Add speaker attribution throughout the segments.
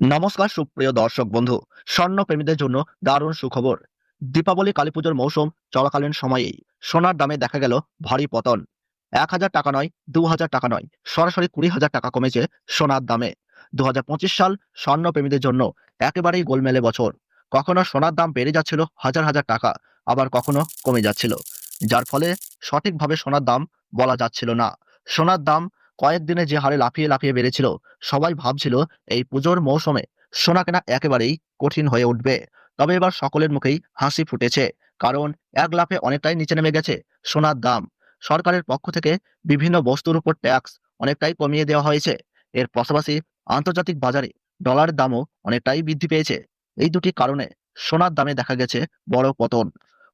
Speaker 1: নমস্কার, সুপ্রিয় দর্শক বন্ধু। স্বর্ণ প্রেমীদের জন্য দারুণ সুখবর। দীপাবলি, কালী পুজোর মৌসুম চলাকালীন সময়েই সোনার দামে দেখা গেল ভারী পতন। এক হাজার টাকা নয়, দু হাজার টাকা নয়, সরাসরি কুড়ি হাজার টাকা কমেছে সোনার দামে। দু হাজার পঁচিশ সাল স্বর্ণ প্রেমীদের জন্য একেবারেই গোলমেলে বছর। কখনো সোনার দাম বেড়ে যাচ্ছিল হাজার হাজার টাকা, আবার কখনো কমে যাচ্ছিল। যার ফলে সঠিকভাবে সোনার দাম বলা যাচ্ছিল না। সোনার দাম কয়েকদিনে যে হারে লাফিয়ে লাফিয়ে বেড়েছিল, সবাই ভাবছিল এই পুজোর মৌসুমে সোনা কেনা একেবারেই কঠিন হয়ে উঠবে। তবে এবার সকলের মুখেই হাসি ফুটেছে, কারণ এক লাফে অনেকটাই নিচে নেমে গেছে সোনার দাম। সরকারের পক্ষ থেকে বিভিন্ন বস্তুর উপর ট্যাক্স অনেকটাই কমিয়ে দেওয়া হয়েছে। এর পাশাপাশি আন্তর্জাতিক বাজারে ডলারের দামও অনেকটাই বৃদ্ধি পেয়েছে। এই দুটি কারণে সোনার দামে দেখা গেছে বড় পতন।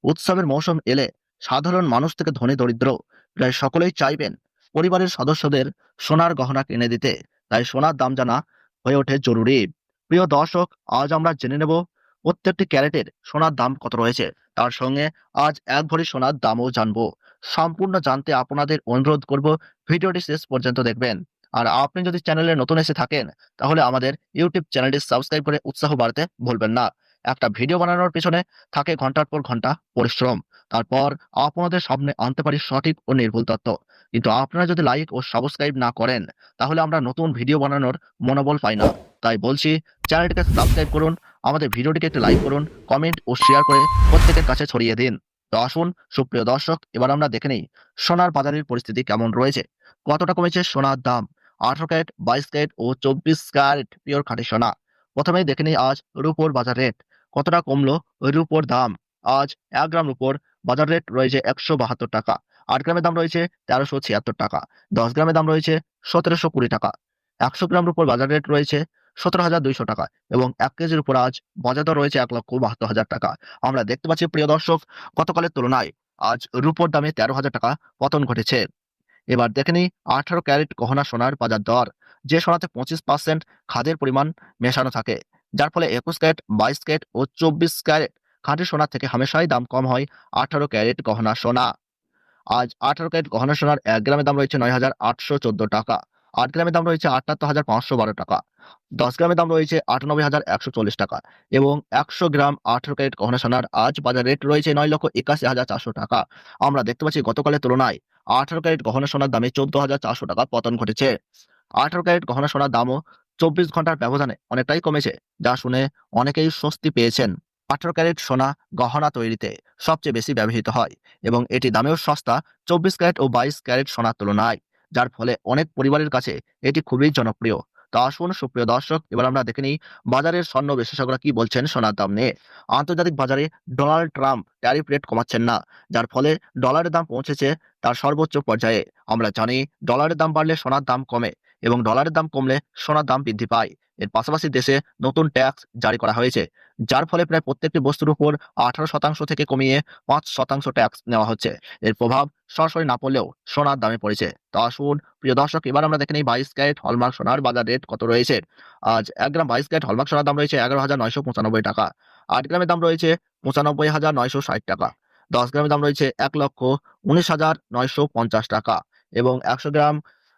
Speaker 1: উৎসবের মৌসুম এলে সাধারণ মানুষ থেকে ধনী দরিদ্র প্রায় সকলেই চাইবেন পরিবারের সদস্যদের সোনার গহনা কিনে দিতে। তাই সোনার দাম জানা হয়ে ওঠে জরুরি। প্রিয় দর্শক, আজ আমরা জেনে নেব প্রত্যেকটি ক্যারেটের সোনার দাম কত রয়েছে। তার সঙ্গে আজ এক ভরি সোনার দামও জানব। সম্পূর্ণ জানতে আপনাদের অনুরোধ করব ভিডিওটি শেষ পর্যন্ত দেখবেন। আর আপনি যদি চ্যানেলে নতুন এসে থাকেন, তাহলে আমাদের ইউটিউব চ্যানেলটি সাবস্ক্রাইব করে উৎসাহ বাড়তে ভুলবেন না। একটা ভিডিও বানানোর পিছনে থাকে ঘণ্টার পর ঘণ্টা পরিশ্রম। তারপর আপনাদের সামনে আনতে পারি সঠিক ও নির্ভুল তথ্য। কিন্তু আপনারা যদি লাইক ও সাবস্ক্রাইব না করেন, তাহলে আমরা নতুন ভিডিও বানানোর মনোবল পাই না। তাই বলছি, চ্যানেলটিকে সাবস্ক্রাইব করুন, আমাদের ভিডিওটিকে একটি লাইক করুন, কমেন্ট ও শেয়ার করে প্রত্যেকের কাছে ছড়িয়ে দিন। তো আসুন, সুপ্রিয় দর্শক, এবার আমরা দেখে নেই সোনার বাজারের পরিস্থিতি কেমন রয়েছে। কতটা কমেছে সোনার দাম? আঠারো ক্যারেট, বাইশ ক্যারেট ও চব্বিশ ক্যারেট পিওর খাঁটি সোনা। প্রথমেই দেখে নিই আজ রুপোর বাজার রেট। কতটা কমলো রুপোর দাম? আজ এক গ্রাম রুপোর বাজার রেট রয়েছে একশো বাহাত্তর টাকা। আট গ্রামের দাম রয়েছে তেরোশো ছিয়াত্তর টাকা। দশ গ্রামের দাম রয়েছে সতেরোশো কুড়ি টাকা। একশো গ্রাম রুপোর বাজার রেট রয়েছে সতেরো হাজার দুইশো টাকা এবং এক কেজির উপর আজ বাজার দর রয়েছে এক লক্ষ বাহাত্তর হাজার টাকা। আমরা দেখতে পাচ্ছি, প্রিয় দর্শক, গতকালের তুলনায় আজ রুপোর দামে তেরো হাজার টাকা পতন ঘটেছে। এবার দেখে নিই, আঠারো ক্যারেট গহনা সোনার বাজার দর, যে সোনাতে পঁচিশ পার্সেন্ট খাদের পরিমাণ মেশানো থাকে। যার ফলে একুশ ক্যারেট, বাইশ ক্যারেট ও চব্বিশ ক্যারেট খাঁটি সোনার থেকে হামেশাই দাম কম হয় আঠারো ক্যারেট গহনা সোনা। আজ আঠারো ক্যারেট গহনা সোনার এক গ্রামের দাম রয়েছে নয় হাজার আটশো চোদ্দ টাকা। আট গ্রামের দাম রয়েছে আটাত্তর হাজার পাঁচশো বারো টাকা। দশ গ্রামের দাম রয়েছে আটানব্বই হাজার একশো চল্লিশ টাকা এবং একশো গ্রাম আঠারো ক্যারেট গহনা সোনার আজ বাজার রেট রয়েছে নয় লক্ষ একাশি হাজার চারশো টাকা। আমরা দেখতে পাচ্ছি গতকালের তুলনায় আঠারো ক্যারেট গহনা সোনার দামে চোদ্দ হাজার চারশো টাকা পতন ঘটেছে। আঠারো ক্যারেট গহনা সোনার দামও চব্বিশ ঘণ্টার ব্যবধানে অনেকটাই কমেছে, যা শুনে অনেকেই স্বস্তি পেয়েছেন। আঠারো ক্যারেট সোনা গহনা তৈরিতে সবচেয়ে বেশি ব্যবহৃত হয় এবং এটি দামেও সস্তা চব্বিশ ক্যারেট ও বাইশ ক্যারেট সোনার তুলনায়, যার ফলে অনেক পরিবারের কাছে এটি খুবই জনপ্রিয়। তা আসুন সুপ্রিয় দর্শক, এবার আমরা দেখে নিই বাজারের স্বর্ণ বিশেষজ্ঞরা কি বলছেন সোনার দাম নিয়ে। আন্তর্জাতিক বাজারে ডোনাল্ড ট্রাম্প ট্যারিফ রেট কমাচ্ছেন না, যার ফলে ডলারের দাম পৌঁছেছে তার সর্বোচ্চ পর্যায়ে। আমরা জানি ডলারের দাম বাড়লে সোনার দাম কমে এবং ডলারের দাম কমলে সোনার দাম বৃদ্ধি পায়। এর পাশাপাশি দেশে নতুন ট্যাক্স জারি করা হয়েছে। যার ফলে প্রায় প্রত্যেকটি বস্তুর উপর আঠারো শতাংশ থেকে কমিয়ে পাঁচ শতাংশ ট্যাক্স নেওয়া হচ্ছে। এর প্রভাব সরাসরি না পড়লেও সোনার দামে পড়েছে। তা আসুন, প্রিয় দর্শক, এবার আমরা দেখে নিই বাইশ ক্যারেট হলমার্ক সোনার বাজার রেট কত রয়েছে। আজ এক গ্রাম বাইশ ক্যারেট হলমার্ক সোনার দাম রয়েছে এগারো হাজার নয়শো পঁচানব্বই টাকা। আট গ্রামের দাম রয়েছে পঁচানব্বই হাজার নয়শো ষাট টাকা। দশ গ্রামের দাম রয়েছে এক লক্ষ উনিশ হাজার নয়শো পঞ্চাশ টাকা এবং একশো গ্রাম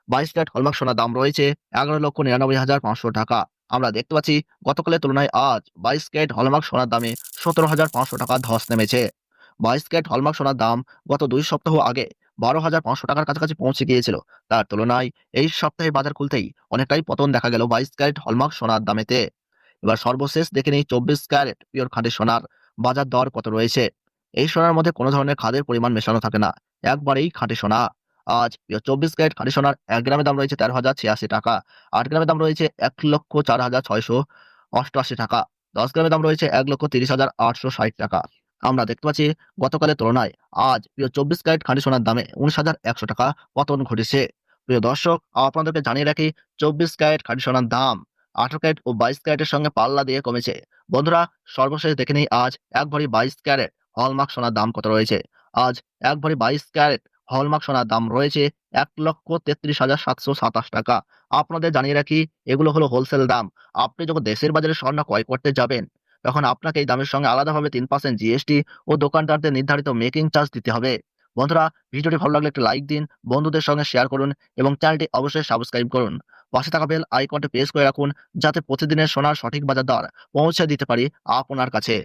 Speaker 1: বাইশ ক্যারেট হলমার্ক সোনার দাম রয়েছে এগারো লক্ষ নিরানব্বই হাজার পাঁচশো টাকা। আমরা দেখতে পাচ্ছি গতকালের তুলনায় আজ বাইশ ক্যারেট হলমার্ক সোনার দামে সতেরো হাজার পাঁচশো টাকা ধস নেমেছে। বাইশ ক্যারেট হলমার্ক সোনার দাম গত দুই সপ্তাহ আগে বারো হাজার পাঁচশো টাকার কাছাকাছি পৌঁছে গিয়েছিল। তার তুলনায় এই সপ্তাহে বাজার খুলতেই অনেকটাই পতন দেখা গেল বাইশ ক্যারেট হলমার্ক সোনার দামেতে। এবার সর্বশেষ দেখে নিই চব্বিশ ক্যারেট পিওর খাঁটি সোনার বাজার দর কত রয়েছে। এই সোনার মধ্যে কোনো ধরনের খাদের পরিমাণ মেশানো থাকে না। একবারেই খাঁটি সোনা। আজ চব্বিশ ক্যারেট খাঁটি সোনার এক গ্রামের দাম রয়েছে তেরো হাজার ছিয়াশি টাকা। আট গ্রামের দাম রয়েছে এক লক্ষ চার হাজার ছয়শো অষ্টআশি টাকা। দশ গ্রামের দাম রয়েছে এক লক্ষ তিরিশ হাজার আটশো ষাট টাকা। আমরা দেখতে পাচ্ছি গতকালের তুলনায় আজ প্রিয় চব্বিশ ক্যারেট খাঁটি সোনার দামে উনিশ হাজার একশো টাকা পতন ঘটেছে। প্রিয় দর্শক, আপনাদেরকে জানিয়ে রাখি চব্বিশ ক্যারেট খাঁটি সোনার দাম আঠারো ক্যারেট ও বাইশ ক্যারেটের সঙ্গে পাল্লা দিয়ে কমেছে। বন্ধুরা, সর্বশেষ দেখে নিই আজ এক ভরি বাইশ ক্যারেট হলমার্ক সোনার দাম কত রয়েছে? আজ এক ভরি বাইশ ক্যারেট হলমার্ক সোনার দাম রয়েছে এক লক্ষ তেত্রিশ হাজার সাতশো সাতাশ টাকা। আপনাদের জানিয়ে রাখি, এগুলো হলো হোলসেল দাম। আপনি যখন দেশের বাজারে স্বর্ণ ক্রয় করতে যাবেন, তখন আপনাকে এই দামের সঙ্গে আলাদাভাবে তিন পার্সেন্ট জিএসটি ও দোকানদারদের নির্ধারিত মেকিং চার্জ দিতে হবে। বন্ধুরা, ভিডিওটি ভালো লাগলে একটি লাইক দিন, বন্ধুদের সঙ্গে শেয়ার করুন এবং চ্যানেলটি অবশ্যই সাবস্ক্রাইব করুন। পাশে থাকা বেল আইকনটি প্রেস করে রাখুন, যাতে প্রতিদিনের সোনার সঠিক বাজার দর পৌঁছে দিতে পারি আপনার কাছে।